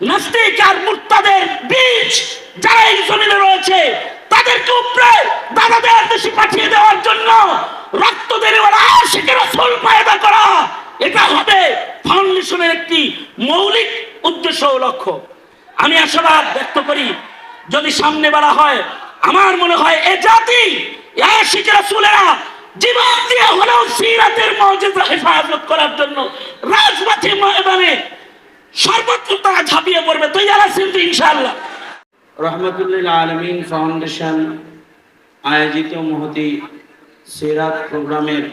নাস্তিক আর মুক্তাদের বীজ যারা এই জমিনে রয়েছে, তাদেরকে উপরে দাদাদের দেশে পাঠিয়ে দেওয়ার জন্য রক্ত দেওয়ালা আশিকের রসুল পায়দা করা, এটা হবে ফাউন্ডেশনের একটি মৌলিক উদ্দেশ্য ও লক্ষ্য। আমি আশাবাদ ব্যক্ত করি, যদি সামনে বেড়া হয়, আমার মনে হয় এ জাতি আশিকের রসুলেরা জীবন দিয়ে হলেও সিরাতের মর্যাদা হেফাজত করার জন্য রাজপথে ময়দানে সর্বত্র তারা ঝাঁপিয়ে পড়বে। তৈরি আছেন তো ইনশাআল্লাহ। রহমতুল্লিল আলমিন ফাউন্ডেশন আয়োজিত মহতি সিরাত প্রোগ্রামের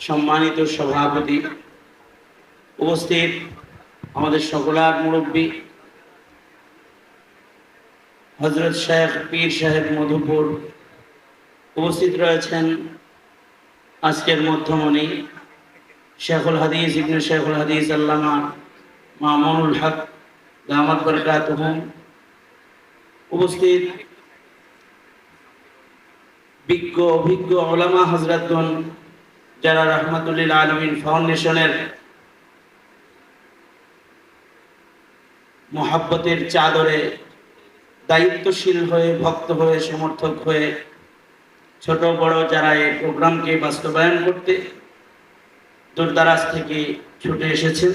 সম্মানিত সভাপতি উপস্থিত আমাদের সকলার মুরব্বী হজরত শেখ পীর সাহেব মধুপুর উপস্থিত রয়েছেন আজকের মধ্যমণি। শেখুল হাদিস ইবনে শেখুল হাদিস আল্লামা মামুনুল হক দামাত বরকাতুহুম উপস্থিত বিজ্ঞ অভিজ্ঞ ওলামা হজরতগণ যারা রহমতুল্লিল আলমিন ফাউন্ডেশনের মহাব্বতের চাদরে দায়িত্বশীল হয়ে, ভক্ত হয়ে, সমর্থক হয়ে, ছোট বড় যারা এই প্রোগ্রামকে বাস্তবায়ন করতে দূরদারাজ থেকে ছুটে এসেছেন।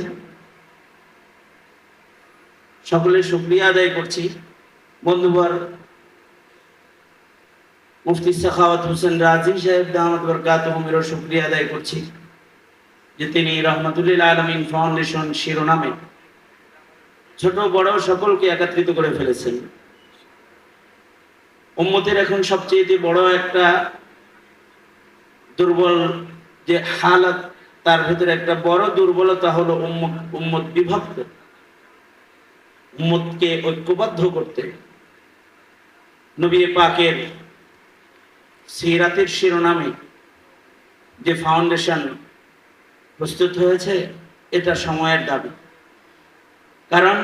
সকলে শুক্রিয়া আদায় করছি। বন্ধুবার মুফতি সাখাওয়াত হোসেন রাজি সাহেব দামত বরকাত হোমেরও শুক্রিয়া আদায় করছি যে তিনি রহমতুল্লিল আলমিন ফাউন্ডেশন শিরোনামে ছোট বড় সকলকে একত্রিত করে ফেলেছেন। উম্মতের এখন সবচেয়ে বড় একটা দুর্বল যে হালত তার ভিতরে একটা বড় দুর্বলতা হলো উম্মত বিভক্ত। উম্মতকে ঐক্যবদ্ধ করতে। নবী পাকের সিরাতের শিরোনামে যে ফাউন্ডেশন প্রস্তুত হয়েছে, এটা সময়ের দাবি। কারণ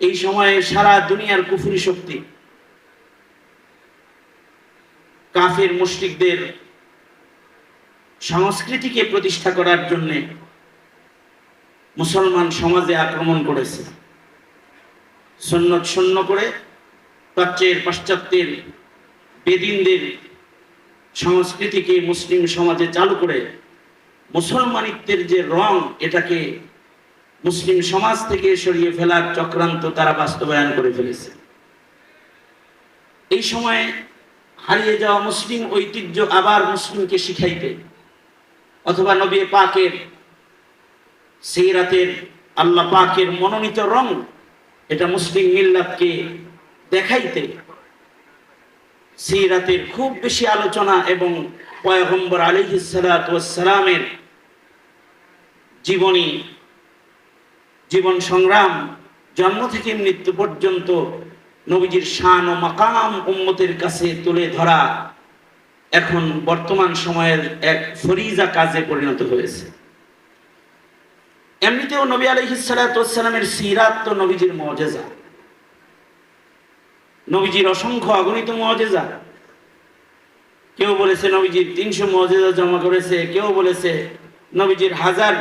এই সময়ে সারা দুনিয়ার কুফুরি শক্তি, কাফের মুশরিকদের সংস্কৃতিকে প্রতিষ্ঠা করার জন্য মুসলমান সমাজে আক্রমণ করেছে। সন্ন্যত শূন্য করে প্রাচ্যের পাশ্চাত্যের বেদিনদের সংস্কৃতিকে মুসলিম সমাজে চালু করে মুসলমানিত্বের যে রং, এটাকে মুসলিম সমাজ থেকে সরিয়ে ফেলার চক্রান্ত তারা বাস্তবায়ন করে ফেলেছে। এই সময়ে হারিয়ে যাওয়া মুসলিম ঐতিহ্য আবার মুসলিমকে শিখাইতে অথবা নবী পাকের সেই রাতের আল্লাহ পাকের মনোনীত রং এটা মুসলিম মিল্লাতকে দেখাইতে সেই রাতের খুব বেশি আলোচনা এবং পয়গম্বর আলিহিসালামের জীবনী, জীবন সংগ্রাম, জন্ম থেকে মৃত্যু পর্যন্ত নবীজির শান ও মাকাম উম্মতের কাছে তুলে ধরা এখন বর্তমান সময়ের এক ফরিজা কাজে পরিণত হয়েছে। এমনিতেও নবী আলহিসালামের সিরাত তো নবীজির মজেজা। নবীজির অসংখ্য অগণিত মজেজা। কেউ বলেছে নবীজির তিনশো মজেজা জমা করেছে, কেউ বলেছে নবীজির হাজার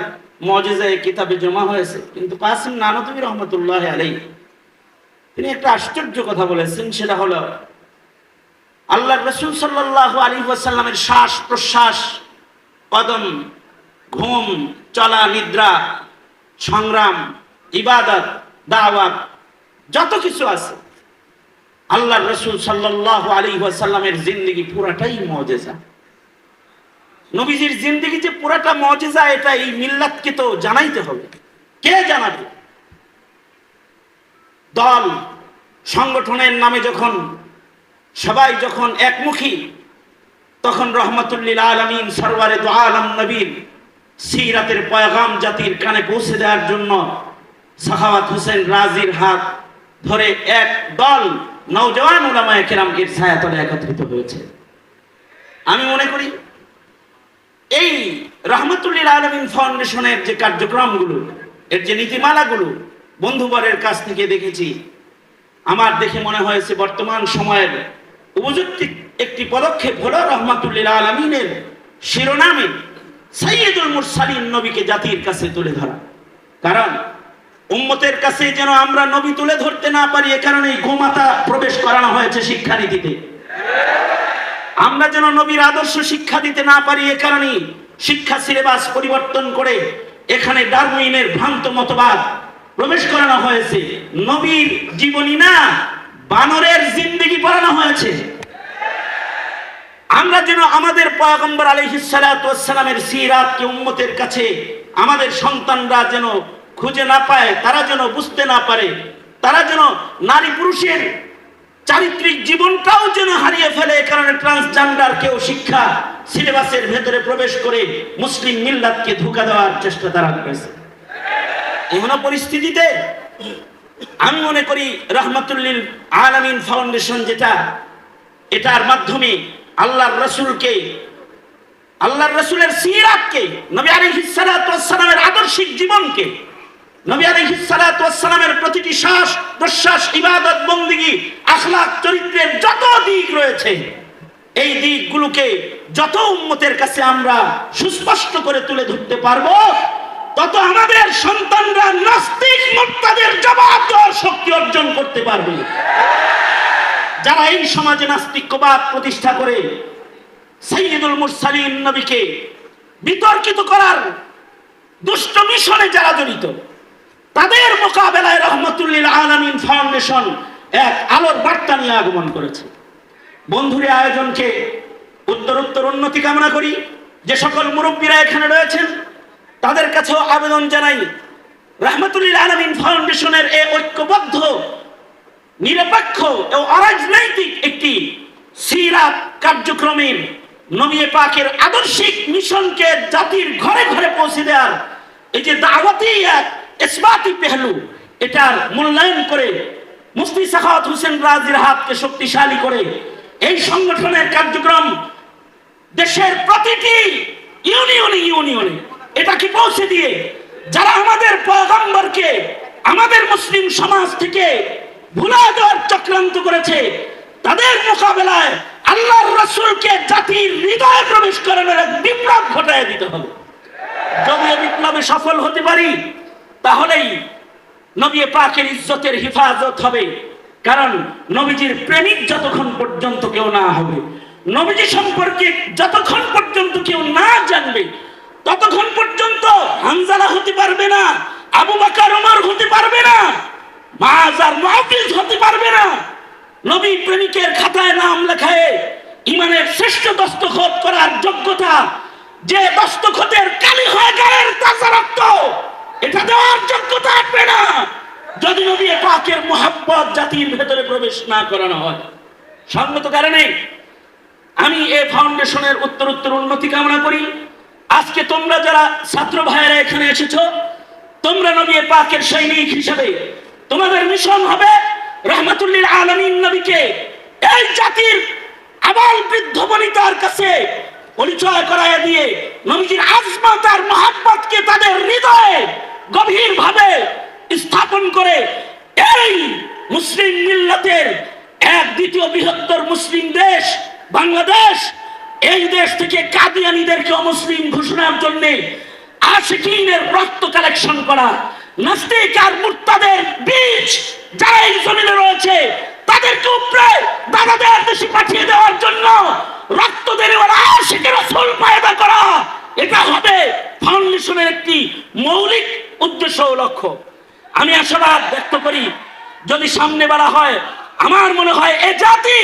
মজেজা কিতাবে জমা হয়েছে। কিন্তু কাসিম নানতবী রহমতুল্লাহ আলাই তিনি একটা আশ্চর্য কথা বলেছেন, সেটা হলো আল্লাহ রসুল সাল্লাহ আলী ওয়াসাল্লামের শ্বাস প্রশ্বাস, কদম, ঘুম, চলা, নিদ্রা, সংগ্রাম, ইবাদত, দাওয়াত, যত কিছু আছে আল্লাহ রসুল সাল্লাহ আলী ওয়াসাল্লামের জিন্দগি পুরাটাই মজেজা। নবীজির জিন্দগি যে পুরাটা মজেজা, এটা এই মিল্লাতকে তো জানাইতে হবে। কে জানাবে? দল, সংগঠনের নামে যখন সবাই যখন একমুখী, তখন রহমতুল্লিল আলমিন সরওয়ারে দো আলম নবীর সিরাতের পয়গাম জাতির কানে পৌঁছে দেওয়ার জন্য সাহাওয়াত হোসেন রাজির হাত ধরে এক দল নৌজওয়ান উলামায়ে কেরাম এর ছায়াতলে একত্রিত হয়েছে। আমি মনে করি, এই রহমতুল্লিল আলমিন ফাউন্ডেশনের যে কার্যক্রমগুলো, এর যে নীতিমালাগুলো, বন্ধুবরের কাছ থেকে দেখেছি, আমার দেখে মনে হয়েছে বর্তমান সময়ের উপযুক্ত একটি পদক্ষেপ হলো রহমাতুল্লিল আলমিনের শিরোনামে সৈয়দুল মুরসালিন নবীকে জাতির কাছে তুলে ধরা। কারণ উম্মতের কাছে যেন আমরা নবী তুলে ধরতে না পারি, এ কারণে গোমাতা প্রবেশ করানো হয়েছে শিক্ষানীতিতে। আমরা যেন নবীর আদর্শ শিক্ষা দিতে না পারি, এ কারণে শিক্ষা সিলেবাস পরিবর্তন করে এখানে ডারউইনের ভ্রান্ত মতবাদ প্রবেশ করানো হয়েছে। নবীর জীবনী না বানরের জিন্দেগি পড়ানো হয়েছে। আমরা যেন আমাদের পয়গম্বর আলহিসালামের সিরাতকে উম্মতের কাছে, আমাদের সন্তানরা যেন খুঁজে না পায়, তারা যেন বুঝতে না পারে, তারা যেন নারী পুরুষের চারিত্রিক জীবনটাও যেন হারিয়ে ফেলে কারণে ট্রান্সজেন্ডার কেউ শিক্ষা সিলেবাসের ভেতরে প্রবেশ করে মুসলিম মিল্লাতকে ধোকা দেওয়ার চেষ্টা তারা করেছে। এমন পরিস্থিতিতে আমি মনে করি রহমতুল্লিল আলামিন ফাউন্ডেশন যেটা, এটার মাধ্যমে আল্লাহর রসুলকে, আল্লাহর রসুলের সিরাতকে, নবী আলাইহিস সালাতু আদর্শিক জীবনকে, নবী আলাইহিস সালাতু প্রতিটি শ্বাস প্রশ্বাস ইবাদত, বন্দিগি আখলাক চরিত্রের যত দিক রয়েছে, এই দিকগুলোকে যত উম্মতের কাছে আমরা সুস্পষ্ট করে তুলে ধরতে পারব তত আমাদের সন্তানরা নাস্তিক মোর্তাদের জবাব দেওয়ার শক্তি অর্জন করতে পারবে। যারা এই সমাজে নাস্তিক্যবাদ প্রতিষ্ঠা করে সাইয়দুল মুরসালিন নবীকে বিতর্কিত করার দুষ্ট মিশনে যারা জড়িত, তাদের মোকাবেলায় রহমতুল্লিল আলামিন ফাউন্ডেশন এক আলোর বার্তা নিয়ে আগমন করেছে। বন্ধুরে, আয়োজনকে উত্তরোত্তর উন্নতি কামনা করি। যে সকল মুরব্বীরা এখানে রয়েছেন তাদের কাছেও আবেদন জানাই, রহমতুল্লিল আলমিন ফাউন্ডেশনের এ ঐক্যবদ্ধ, নিরপেক্ষ ও অরাজনৈতিক একটি সিরাত কার্যক্রমের নবী পাকের আদর্শিক মিশনকে জাতির ঘরে ঘরে পৌঁছে দেওয়ার এই যে দাওয়াতি এক ইসবাতি পেহলু, এটার মূল্যায়ন করে মুফতি সাখাওয়াত হোসেন রাজির হাতকে শক্তিশালী করে এই সংগঠনের কার্যক্রম দেশের প্রতিটি ইউনিয়নে ইউনিয়নে এটাকে পৌঁছে দিয়ে যারা আমাদের পয়গম্বরকে, আমাদের মুসলিম সমাজ থেকে ভুলা দেওয়ার চক্রান্ত করেছে, তাদের মোকাবেলায় আল্লাহর রসুলকে জাতির হৃদয়ে প্রবেশ করানোর এক বিপ্লব ঘটায় দিতে হবে। যদি বিপ্লবে সফল হতে পারি, তাহলেই নবী পাকের ইজ্জতের হেফাজত হবে। কারণ নবীজির প্রেমিক যতক্ষণ পর্যন্ত কেউ না হবে, নবীজি সম্পর্কে যতক্ষণ পর্যন্ত কেউ না জানবে, ততক্ষণ হানজালা হতে পারবে না, আবু বাকার ওমর হতে পারবে না মাজার মাহফিজ হতে পারবে না। নবী প্রেমিকের খাতায় নাম লেখায় ইমানের শ্রেষ্ঠ দস্তখত করার যোগ্যতা যে দস্তখতের কালি হয়ে গায়ের তাজা রক্ত, এটা দেওয়ার যোগ্যতা আসবে না। যদি নবী পাকের মোহাব্বত জাতির ভেতরে প্রবেশ না করানো হয়, সঙ্গত কারণে আমি এ ফাউন্ডেশনের উত্তর উত্তর উন্নতি কামনা করি। আজকে তোমরা যারা ছাত্র ভাইয়েরা এখানে এসেছ, তোমরা নবী পাকের সৈনিক হিসাবে, তোমাদের মিশন হবে রহমাতুল্লিল আলমিন নবীকে। এই জাতির আবাল বৃদ্ধ বনিতার কাছে পরিচয় করাইয়া দিয়ে নবীজির আজমত আর মহাব্বতকে তাদের হৃদয়ে গভীর ভাবে স্থাপন করে এই মুসলিম মিল্লাতের এক দ্বিতীয় বৃহত্তর মুসলিম দেশ, বাংলাদেশ এই দেশ থেকে কাদিয়ানিদেরকে অমুসলিম ঘোষণার জন্য আশিকিনের রক্ত কালেকশন করা, নাস্তিক আর মুর্তাদের বীজ যারা এই জমিনে রয়েছে, তাদেরকে উপরে দাদাদের দেশে পাঠিয়ে দেওয়ার জন্য রক্ত দেওয়ার আশিকের রসুল পায়দা করা। এটা হবে ফাউন্ডেশনের একটি মৌলিক উদ্দেশ্য ও লক্ষ্য। আমি আশাবাদ ব্যক্ত করি, যদি সামনে বেড়া হয়, আমার মনে হয় এ জাতি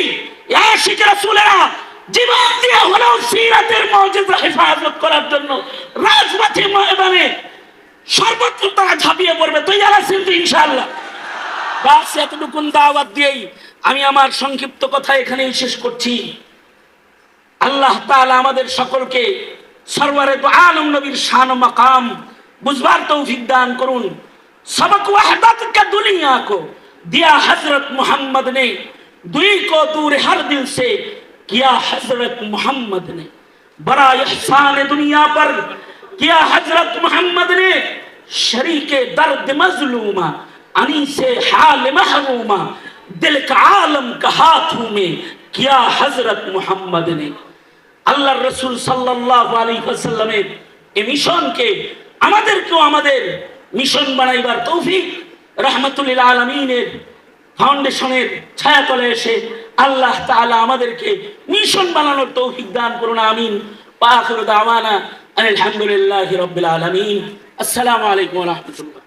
আশিকের রসুলেরা জীবন দিয়ে হলেও সিরাতের মর্যাদা হেফাজত করার জন্য রাজপথে ময়দানে সর্বত্র তারা ঝাঁপিয়ে পড়বে। তুই যারা কিন্তু ইনশাল্লাহ বাস, এতটুকুন দাওয়াত দিয়েই আমি আমার সংক্ষিপ্ত কথা এখানেই শেষ করছি। আল্লাহ তাআলা আমাদের সকলকে সরওয়ারে তো আলম নবীর শান মাকাম বুঝবার তৌফিক দান করুন। সবক ওয়াহদাত কা দুনিয়া কো দিয়া হজরত মোহাম্মদ নে দুই কো দূর হর দিল সে किया हजरत मोहम्मद ने बड़ा एहसान दुनिया पर किया हजरत मोहम्मद ने शरीक दर्द मजलूमा अनी से हाल महरूमा दिल का आलम का हाथों में किया हजरत मोहम्मद ने আল্লাহ রসুল সাল্লাহ আলী ওয়াসাল্লামের এই মিশনকে আমাদেরকেও আমাদের মিশন বানাইবার তৌফিক রহমতুল্লিল আলমিনের ফাউন্ডেশনের ছায়াতলে এসে আল্লাহ তাআলা আমাদেরকে মিশন বানানোর তৌফিক দান করুন, আমিন। পাখির দাওয়ানা আলহামদুলিল্লাহ আলমিন। আসসালামু আলাইকুম রহমতুল্লাহ।